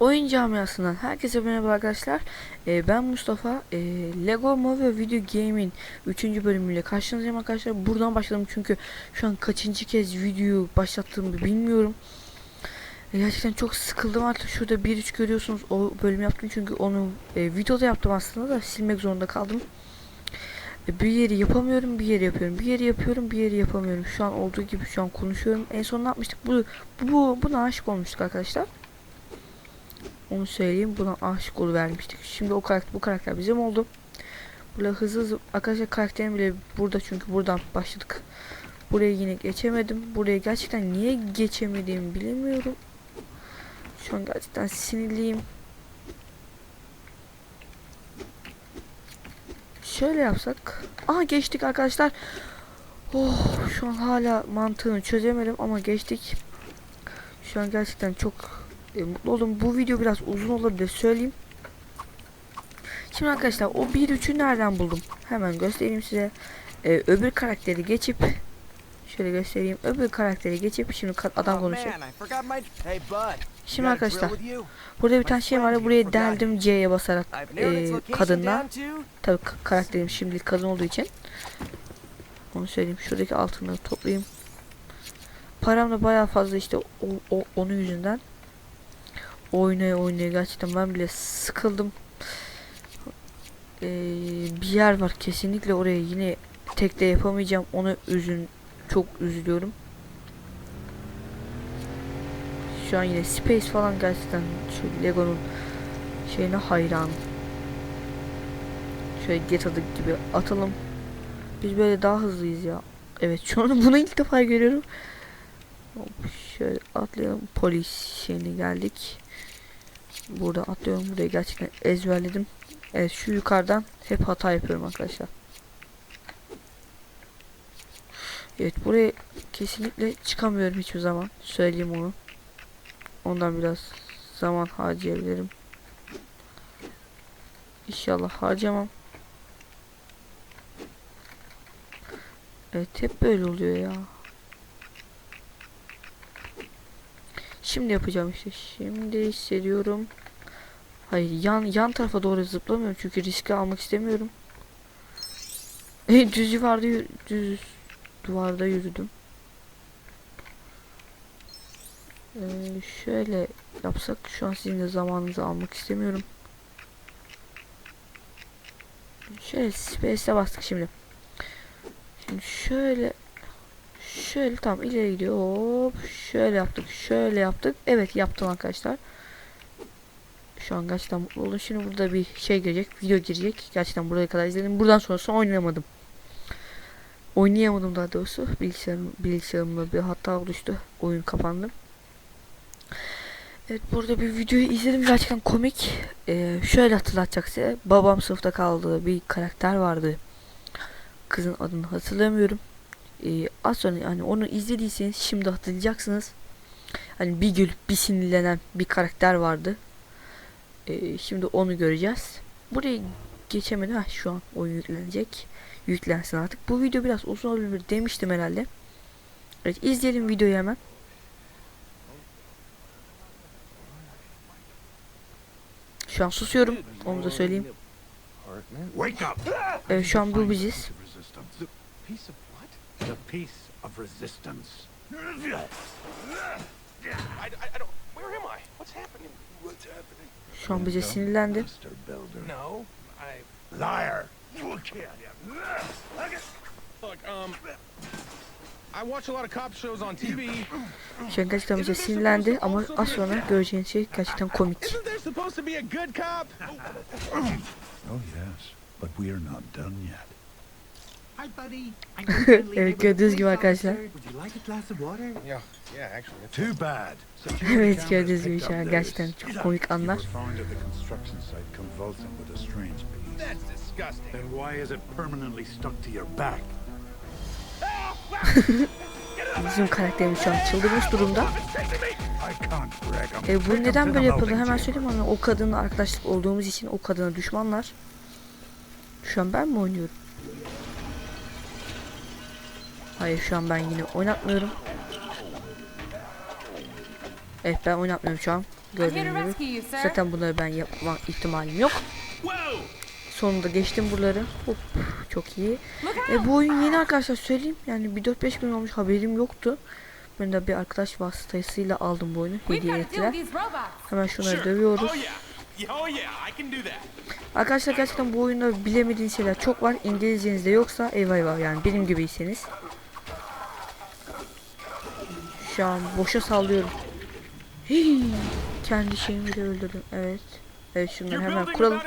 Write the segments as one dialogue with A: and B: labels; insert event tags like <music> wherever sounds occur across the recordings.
A: Oyun camiasından herkese merhaba arkadaşlar. Ee, ben Mustafa. Ee, Lego Movie Video Game'in 3. bölümüyle karşınızdayım arkadaşlar. Buradan başladım çünkü şu an kaçıncı kez videoyu başlattığımı bilmiyorum. Ee, gerçekten çok sıkıldım artık. Şurada 1-3 görüyorsunuz. O bölüm yaptım çünkü onu e, videoda yaptım aslında da silmek zorunda kaldım. E, bir yeri yapamıyorum, bir yeri yapıyorum. Bir yeri yapıyorum, bir yeri yapamıyorum. Şu an olduğu gibi şu an konuşuyorum. En son ne yapmıştık? Bu bu buna aşık olmuştuk arkadaşlar. Onu söyleyeyim. Buna aşık vermiştik. Şimdi o karakter bu karakter bizim oldu. Burada hızlı hızlı arkadaşlar karakterim bile burada çünkü buradan başladık. Buraya yine geçemedim. Buraya gerçekten niye geçemediğimi bilemiyorum. Şu an gerçekten sinirliyim. Şöyle yapsak. Aha geçtik arkadaşlar. Oh şu an hala mantığını çözemedim ama geçtik. Şu an gerçekten çok e, mutlu oldum. Bu video biraz uzun olabilir söyleyeyim. Şimdi arkadaşlar o 1-3'ü nereden buldum? Hemen göstereyim size. E, öbür karakteri geçip şöyle göstereyim. Öbür karakteri geçip şimdi adam
B: Oh,
A: konuşuyor. Şimdi arkadaşlar burada bir tane şey var. ya, Buraya deldim C'ye basarak e, kadınla. ka- karakterim şimdi kadın olduğu için. Onu söyleyeyim. Şuradaki altınları toplayayım. Param da bayağı fazla işte o, o onun yüzünden. Oynaya oynaya gerçekten ben bile sıkıldım. Ee, bir yer var kesinlikle oraya yine tek de yapamayacağım. Onu üzün çok üzülüyorum. Şu an yine Space falan gerçekten şu Lego'nun şeyine hayran. Şöyle get adı gibi atalım. Biz böyle daha hızlıyız ya. Evet şu an <laughs> bunu ilk defa görüyorum. Şöyle atlayalım. Polis şeyine geldik. Burada atlıyorum. Burayı gerçekten ezberledim. Evet şu yukarıdan hep hata yapıyorum arkadaşlar. Evet buraya kesinlikle çıkamıyorum hiçbir zaman. Söyleyeyim onu. Ondan biraz zaman harcayabilirim. İnşallah harcamam. Evet hep böyle oluyor ya. Şimdi yapacağım işte. Şimdi hissediyorum. Hayır yan yan tarafa doğru zıplamıyorum çünkü riski almak istemiyorum. <laughs> E, düz duvarda düz duvarda yürüdüm. Ee, şöyle yapsak şu an sizin de zamanınızı almak istemiyorum. Şöyle space'e bastık şimdi. Şimdi şöyle şöyle tam ileri gidiyor. Hop şöyle yaptık. Şöyle yaptık. Evet yaptım arkadaşlar. Şu an gerçekten mutlu oldum. Şimdi burada bir şey girecek. Video girecek. Gerçekten buraya kadar izledim. Buradan sonrasını oynayamadım. Oynayamadım daha doğrusu. Bilgisayarım, bilgisayarımda bir hata oluştu. Oyun kapandı. Evet burada bir videoyu izledim. Gerçekten komik. Ee, şöyle hatırlatacak size. Babam sınıfta kaldığı bir karakter vardı kızın adını hatırlamıyorum. Ee, az sonra hani onu izlediyseniz şimdi hatırlayacaksınız. Hani bir gülüp bir sinirlenen bir karakter vardı. Ee, şimdi onu göreceğiz. Burayı geçemedim. Ha şu an oyun yüklenecek. Yüklensin artık. Bu video biraz uzun olabilir demiştim herhalde. Evet izleyelim videoyu hemen. Şu an susuyorum. Onu da söyleyeyim. Evet, şu an bu biziz.
C: Resistance.
B: Piece of what?
C: The peace of resistance.
B: I, I, I don't. Where am I? What's happening? What's happening?
A: Şu an bize sinirlendi.
C: Master builder.
B: No, I.
C: Liar!
B: Look, um. I watch a lot of cop shows on TV.
A: Şu gerçekten bize sinirlendi ama az sonra göreceğiniz şey gerçekten komik.
B: Isn't there supposed to be a good cop?
C: Oh, yes. But we are not done yet.
D: Hi, buddy. I'm your friendly
A: Evet <laughs> gördüğünüz gibi arkadaşlar.
D: officer. Would you like a glass of water?
B: Yeah, yeah, actually. It's
C: Too bad. <laughs>
A: Evet gördüğünüz gibi şu an gerçekten çok komik anlar.
C: You were found at the construction site convulsing with a strange beast.
B: That's disgusting.
C: Then why is it permanently stuck to your back? <laughs>
A: Bizim karakterimiz şu an çıldırmış durumda. E, bu neden böyle yapıldı hemen söyleyeyim ama o kadınla arkadaşlık olduğumuz için o kadına düşmanlar. Şu an ben mi oynuyorum? Hayır şu an ben yine oynatmıyorum. Evet ben oynatmıyorum şu an. Gördüğünüz gibi. Zaten bunları ben yapma ihtimalim yok. Sonunda geçtim buraları. Hop, çok iyi. E, bu oyun yeni arkadaşlar söyleyeyim. Yani bir 4-5 gün olmuş haberim yoktu. Ben de bir arkadaş vasıtasıyla aldım bu oyunu. Hediye ettiler. Hemen şunları dövüyoruz.
B: Oh Oh.
A: Arkadaşlar gerçekten bu oyunda bilemediğiniz şeyler çok var. İngilizceniz de yoksa eyvah eyvah yani benim gibiyseniz. Şu an boşa sallıyorum. Hii, kendi şeyimi de öldürdüm. Evet. Evet şunları hemen kuralım.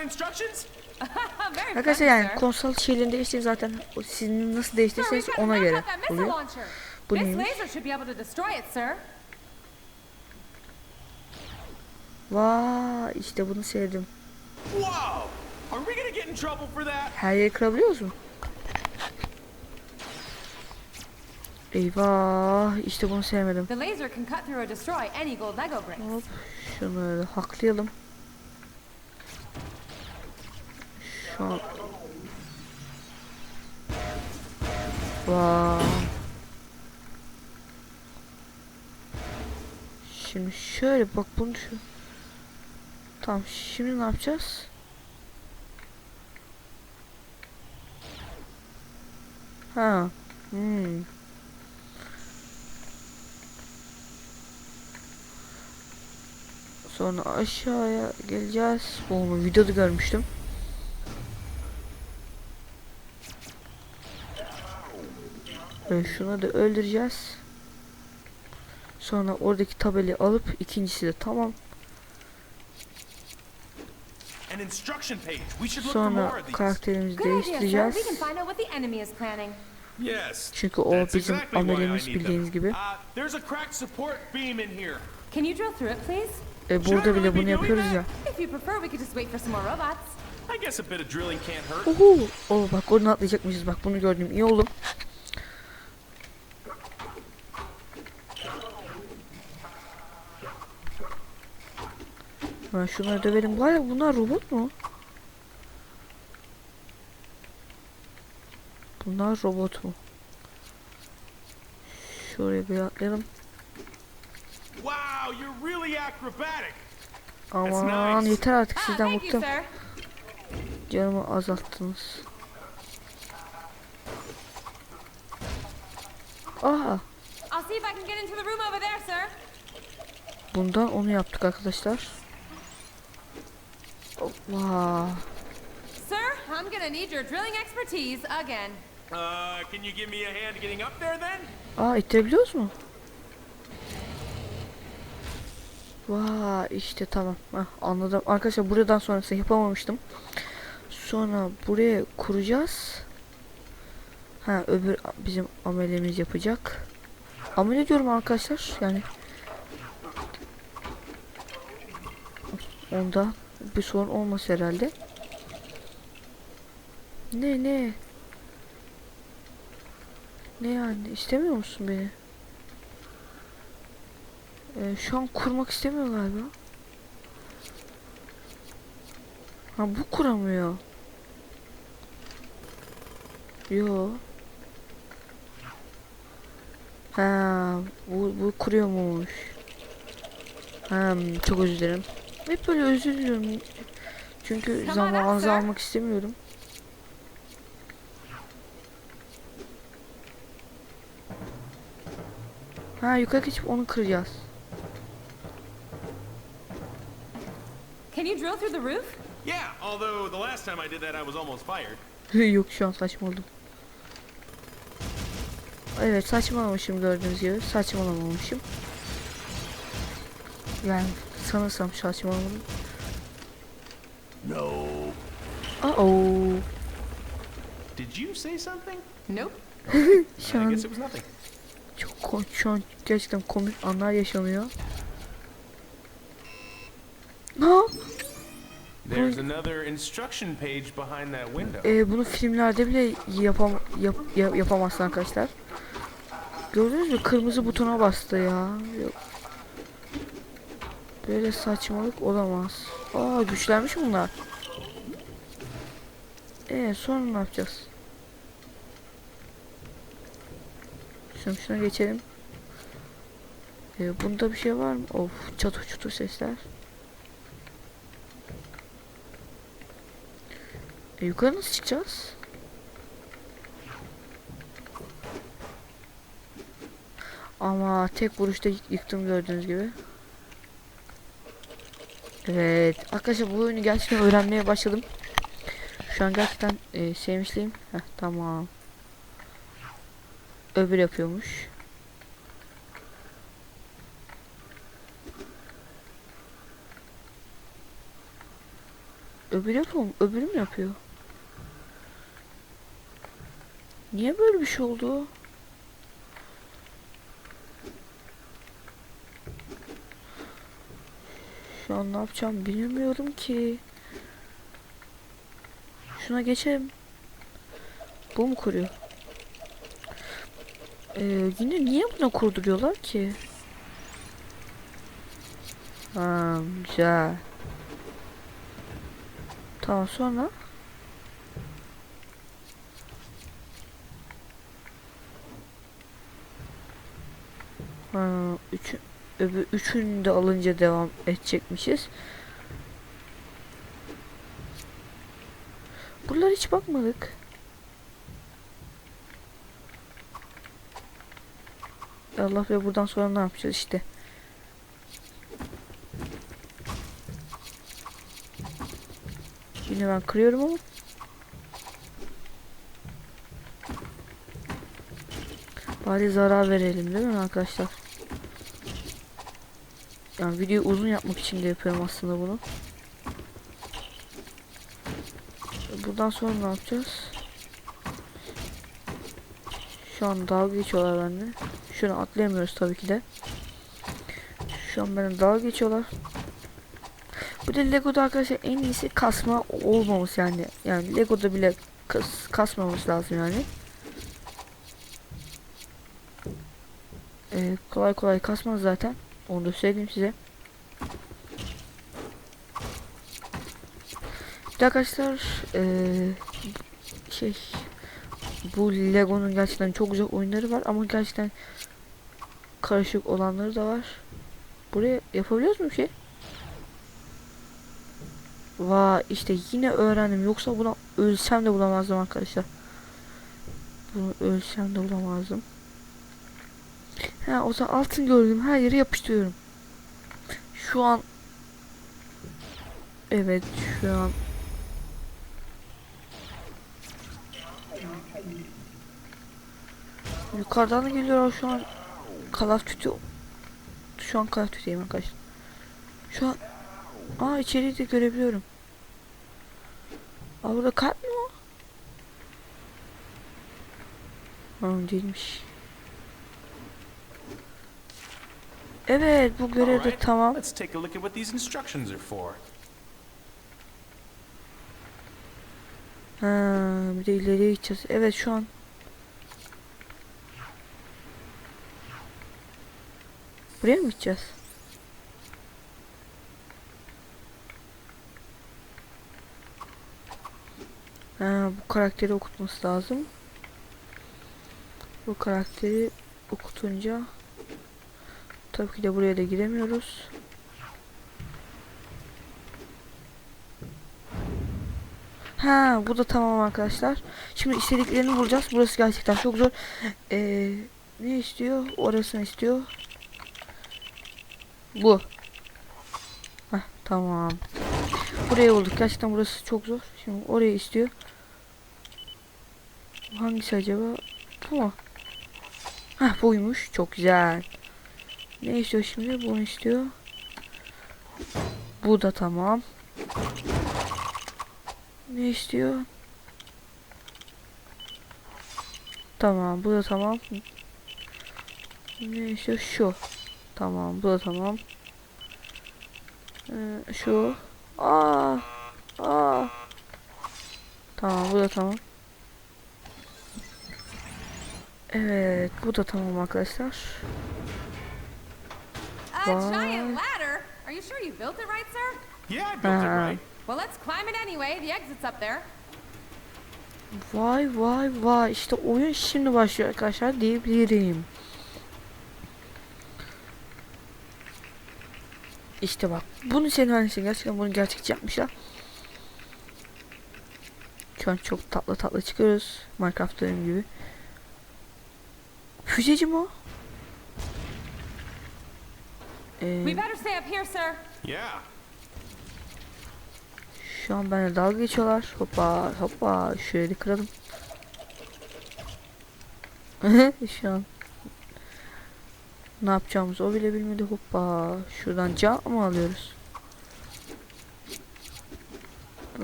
A: <laughs> Arkadaşlar yani konsol şeylerini değiştirin zaten o sizin nasıl değiştirirseniz ona göre oluyor. Bu neymiş? Vay işte bunu sevdim.
B: Whoa! Are we gonna get in trouble for that?
A: Her yeri kırabiliyoruz mu? Eyvah işte bunu sevmedim. Hop şunları da haklayalım. Şu an Vay. Şimdi şöyle bak bunu şu. Tamam şimdi ne yapacağız? Ha. Hmm. Sonra aşağıya geleceğiz. Onu videoda görmüştüm. Ve şunu da öldüreceğiz. Sonra oradaki tabelayı alıp ikincisi de tamam. Sonra karakterimizi değiştireceğiz. Çünkü o bizim amelimiz bildiğiniz gibi.
B: Uh.
E: Can you drill through it, please?
A: E, burada bile bunu yapıyoruz ya. Uhu. O bak onu atlayacakmışız. Bak bunu gördüm. iyi oldu. Ben şunları döverim. Var ya bunlar robot mu? Bunlar robot mu? Şuraya bir atlayalım.
B: Wow, you're really acrobatic.
A: Aman
B: nice.
A: yeter artık
E: Ah,
A: sizden bıktım. Canımı azalttınız. Aha.
E: I'll see if I can get into the room over there, sir.
A: Bundan onu yaptık arkadaşlar. Hoppa.
E: Sir, I'm gonna need your drilling expertise again.
B: Uh, can you give me a hand getting up there then?
A: Aa ittirebiliyoruz mu? Vay işte tamam. Heh, anladım. Arkadaşlar buradan sonrası yapamamıştım. Sonra buraya kuracağız. Ha öbür bizim amelimiz yapacak. Amele diyorum arkadaşlar. Yani onda bir sorun olmaz herhalde. Ne ne? Ne yani istemiyor musun beni? Ee, şu an kurmak istemiyor galiba. Ha bu kuramıyor. Yo. Ha bu bu kuruyormuş. Ha çok özür dilerim. Hep böyle özür diliyorum. Çünkü zamanınızı almak istemiyorum. Ha yukarı geçip onu kıracağız.
E: You drill through the roof?
B: Yeah, although the last time I did that I was almost fired. <laughs>
A: Yok şu an saçmaladım. Evet saçmalamışım gördüğünüz gibi. Saçmalamamışım. Yani sanırsam saçmalamadım.
C: No.
A: Aa oh.
B: Did you say something?
E: Nope. <laughs>
A: Şu
B: I
A: an
B: guess it was nothing.
A: çok şu an gerçekten komik anlar yaşanıyor. Ha?
B: There's another instruction page behind that window.
A: Ee, bunu filmlerde bile yapam yap, ya- yapamazsın arkadaşlar. Gördünüz mü? Kırmızı butona bastı ya. Yok. Böyle saçmalık olamaz. Aa güçlenmiş bunlar. Ee sonra ne yapacağız? Şimdi şuna geçelim. Ee, bunda bir şey var mı? Of çatır çutur sesler. E, yukarı nasıl çıkacağız? Ama tek vuruşta yık- yıktım gördüğünüz gibi. Evet. Arkadaşlar bu oyunu gerçekten öğrenmeye başladım. Şu an gerçekten e, sevmişliyim. Heh, tamam. Öbür yapıyormuş. Öbür yapıyor mu? Öbürü mü yapıyor? Niye böyle bir şey oldu? Şu an ne yapacağım bilmiyorum ki. Şuna geçelim. Bu mu kuruyor? Ee, yine niye buna kurduruyorlar ki? Ha, güzel. Tamam sonra. Ha, üç, öbür üçünü de alınca devam edecekmişiz. Buralara hiç bakmadık. Allah ve buradan sonra ne yapacağız işte. Yine ben kırıyorum ama. Bari zarar verelim değil mi arkadaşlar? Yani videoyu uzun yapmak için de yapıyorum aslında bunu. Buradan sonra ne yapacağız? Şu an dalga geçiyorlar bende. Şunu atlayamıyoruz tabii ki de. Şu an benden dalga geçiyorlar. Bu da Lego'da arkadaşlar en iyisi kasma olmaması yani. Yani Lego'da bile kas, kasmaması lazım yani. Ee, kolay kolay kasmaz zaten. Onu da söyleyeyim size. De arkadaşlar ee, şey bu Lego'nun gerçekten çok güzel oyunları var ama gerçekten karışık olanları da var. Buraya yapabiliyoruz mu bir şey? Vay işte yine öğrendim. Yoksa buna ölsem de bulamazdım arkadaşlar. Bunu ölsem de bulamazdım. Ha o zaman altın gördüm. Her yere yapıştırıyorum. Şu an Evet şu an Yukarıdan da geliyor şu an Call of Şu an Call of Duty'yim arkadaşlar Şu an Aa içeriği de görebiliyorum Aa burada kart mı o? Aa değilmiş Evet bu görev de tamam
B: Let's take a look at what these instructions are for.
A: Ha, bir de ileriye gideceğiz. Evet şu an. Buraya mı gideceğiz? Ha, bu karakteri okutması lazım. Bu karakteri okutunca tabii ki de buraya da giremiyoruz. Ha bu da tamam arkadaşlar. Şimdi istediklerini bulacağız. Burası gerçekten çok zor. Ee, ne istiyor? Orasını istiyor. Bu. Heh, tamam. Buraya bulduk. Gerçekten burası çok zor. Şimdi orayı istiyor. Hangisi acaba? Bu mu? Heh buymuş. Çok güzel. Ne istiyor şimdi? Bunu istiyor. Bu da tamam. Ne istiyor? Tamam, bu da tamam. Ne istiyor? Şu. Tamam, bu da tamam. Ee, şu. Aa, aa. Tamam, bu da tamam. Evet, bu da tamam arkadaşlar.
E: A giant ladder? Are you sure you built it right, sir?
B: Yeah, I built it
A: Uh,
B: right.
E: Well, let's climb it anyway. The exit's up there.
A: Vay vay vay işte oyun şimdi başlıyor arkadaşlar diyebilirim. İşte bak bunu senin annesi gerçekten bunu gerçekçi yapmışlar. Şu an çok tatlı tatlı çıkıyoruz. Minecraft bölüm gibi. Füzeci mi o? Ee,
E: We better stay up here, sir.
B: Yeah.
A: şu an benimle dalga geçiyorlar. Hoppa hoppa şöyle kıralım. <laughs> şu an ne yapacağımızı o bile bilmedi. Hoppa şuradan can mı alıyoruz?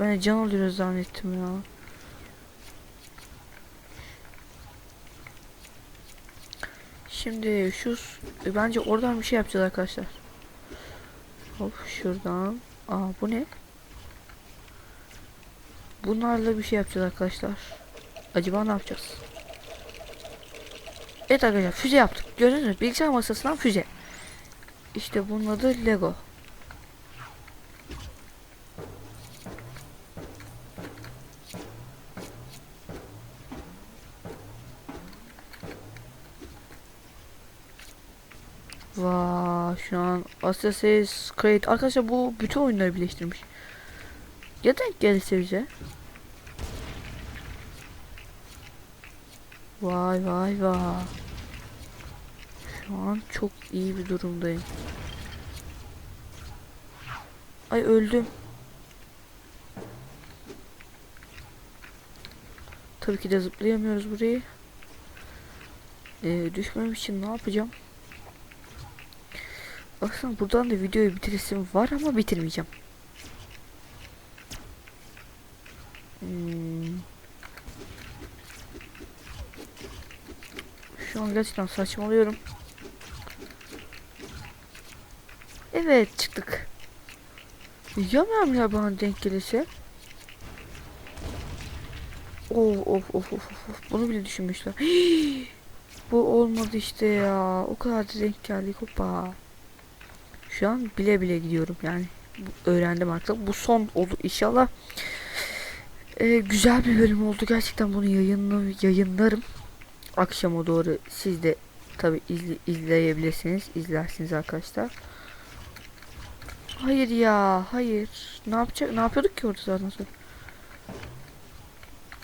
A: Ben de can alıyoruz zannettim ya. Şimdi şu s- bence oradan bir şey yapacağız arkadaşlar. Hop şuradan. Aa bu ne? Bunlarla bir şey yapacağız arkadaşlar. Acaba ne yapacağız? Evet arkadaşlar füze yaptık. Gördünüz mü? Bilgisayar masasından füze. İşte bunun adı Lego. Vay şu an Assassin's Creed arkadaşlar bu bütün oyunları birleştirmiş. Ya denk gelirse bize. Vay vay vay. Şu an çok iyi bir durumdayım. Ay öldüm. Tabii ki de zıplayamıyoruz burayı. Ee, düşmem için ne yapacağım? Aslında buradan da videoyu bitiresim var ama bitirmeyeceğim. Hmm. Şu an gerçekten saçmalıyorum. Evet çıktık. Ya mermiler bana denk gelirse? Of of of of of. Bunu bile düşünmüşler. <gasps> Bu olmadı işte ya. O kadar da denk geldik. Hoppa. Şu an bile bile gidiyorum yani. Öğrendim artık. Bu son oldu inşallah. Ee, güzel bir bölüm oldu. Gerçekten bunu yayınla, yayınlarım. Akşama doğru siz de tabi izleyebilirsiniz. izlersiniz arkadaşlar. Hayır ya, hayır. Ne yapacak? Ne yapıyorduk ki orada zaten sonra?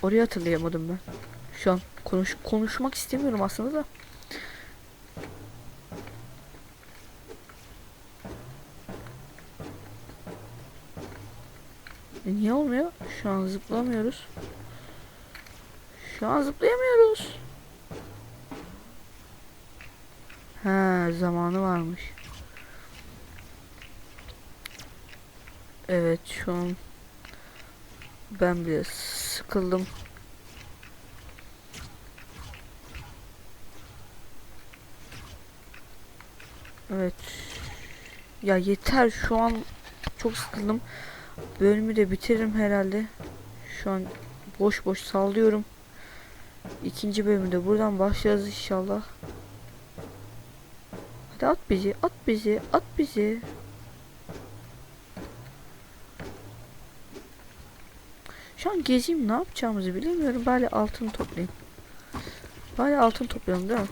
A: Orayı hatırlayamadım ben. Şu an konuş konuşmak istemiyorum aslında da. Niye olmuyor? Şu an zıplamıyoruz. Şu an zıplayamıyoruz. Ha zamanı varmış. Evet şu an ben biraz sıkıldım. Evet. Ya yeter şu an çok sıkıldım. Bölümü de bitiririm herhalde. Şu an boş boş sallıyorum. İkinci bölümde buradan başlayacağız inşallah. Hadi at bizi, at bizi, at bizi. Şu an gezeyim ne yapacağımızı bilemiyorum. Bari altın toplayayım. Bari altın toplayalım değil mi?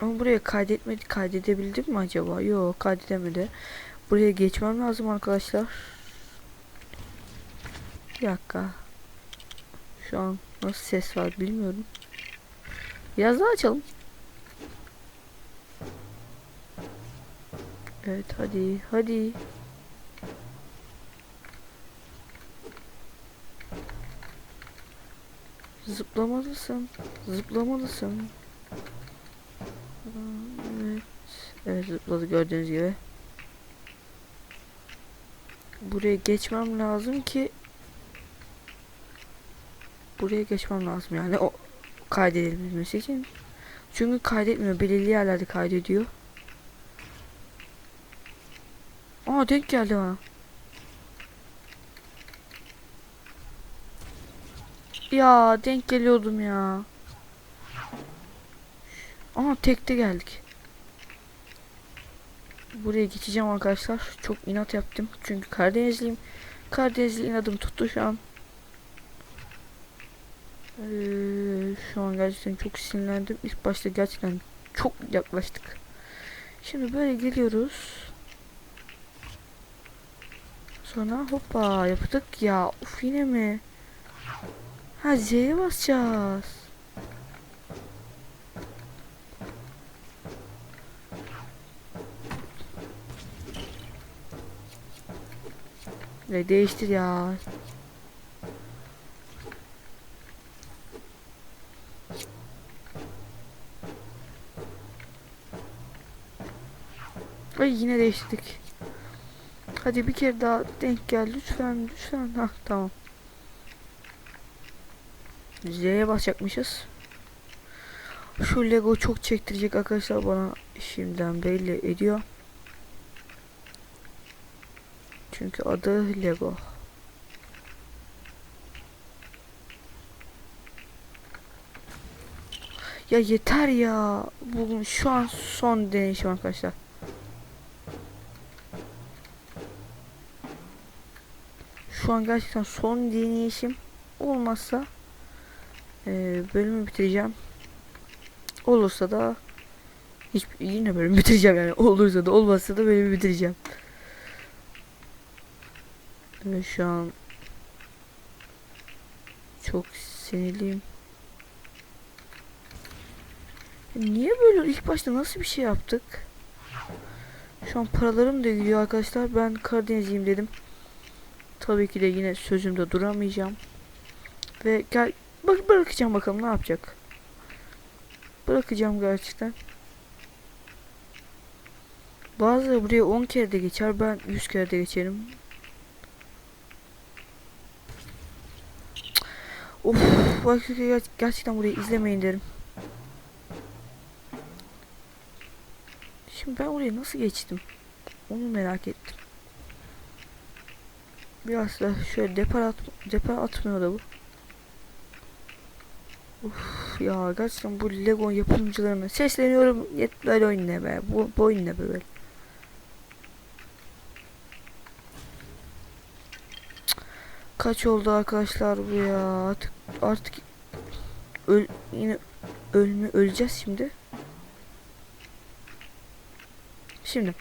A: Ama buraya kaydetmedi, kaydedebildim mi acaba? Yok kaydedemedi. Buraya geçmem lazım arkadaşlar. Bir dakika. Şu an nasıl ses var bilmiyorum. Biraz daha açalım. Evet hadi hadi. Zıplamalısın. Zıplamalısın. Evet. Evet zıpladı gördüğünüz gibi. Buraya geçmem lazım ki buraya geçmem lazım yani o kaydedebilmesi için. Çünkü kaydetmiyor. Belirli yerlerde kaydediyor. Aa denk geldi bana. Ya denk geliyordum ya. Aa tekte geldik. Buraya geçeceğim arkadaşlar. Çok inat yaptım. Çünkü Karadenizliyim. Karadenizli inadım tuttu şu an. Ee, şu an gerçekten çok sinirlendim. İlk başta gerçekten çok yaklaştık. Şimdi böyle geliyoruz. sonra hoppa yaptık ya. Uf yine mi? Ha Z'ye basacağız. Ne değiştir ya. Ay yine değiştirdik. Hadi bir kere daha denk gel lütfen lütfen. Ha tamam. Z'ye basacakmışız. Şu Lego çok çektirecek arkadaşlar bana şimdiden belli ediyor. Çünkü adı Lego. Ya yeter ya. Bu şu an son deneyişim arkadaşlar. Şu an gerçekten son deneyişim olmazsa eee, bölümü bitireceğim. Olursa da hiç yine bölümü bitireceğim yani. <laughs> Olursa da olmazsa da bölümü bitireceğim. Ve şu an çok sinirliyim. Niye böyle ilk başta nasıl bir şey yaptık? Şu an paralarım da gidiyor arkadaşlar. Ben Karadenizliyim dedim. Tabii ki de yine sözümde duramayacağım. Ve gel bak bırakacağım bakalım ne yapacak. Bırakacağım gerçekten. Bazıları buraya 10 kere de geçer. Ben 100 kere de geçerim. Of bak ger- gerçekten burayı izlemeyin derim. Şimdi ben oraya nasıl geçtim? Onu merak ettim. Biraz da şöyle depar, at depar atmıyor da bu. Uf ya gerçekten bu Lego yapımcılarına sesleniyorum. Yet böyle oyun ne be? Bu, bu oyun ne böyle? Kaç oldu arkadaşlar bu ya? Artık artık öl yine ölme öleceğiz şimdi. Şimdi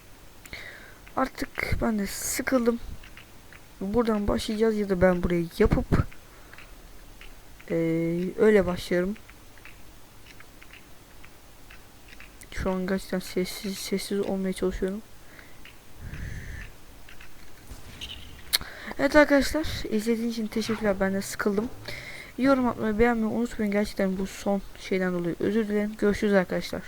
A: artık ben de sıkıldım. Buradan başlayacağız ya da ben burayı yapıp eee, öyle başlarım. Şu an gerçekten sessiz sessiz olmaya çalışıyorum. Evet arkadaşlar izlediğiniz için teşekkürler. Ben de sıkıldım. Yorum atmayı beğenmeyi unutmayın. Gerçekten bu son şeyden dolayı özür dilerim. Görüşürüz arkadaşlar.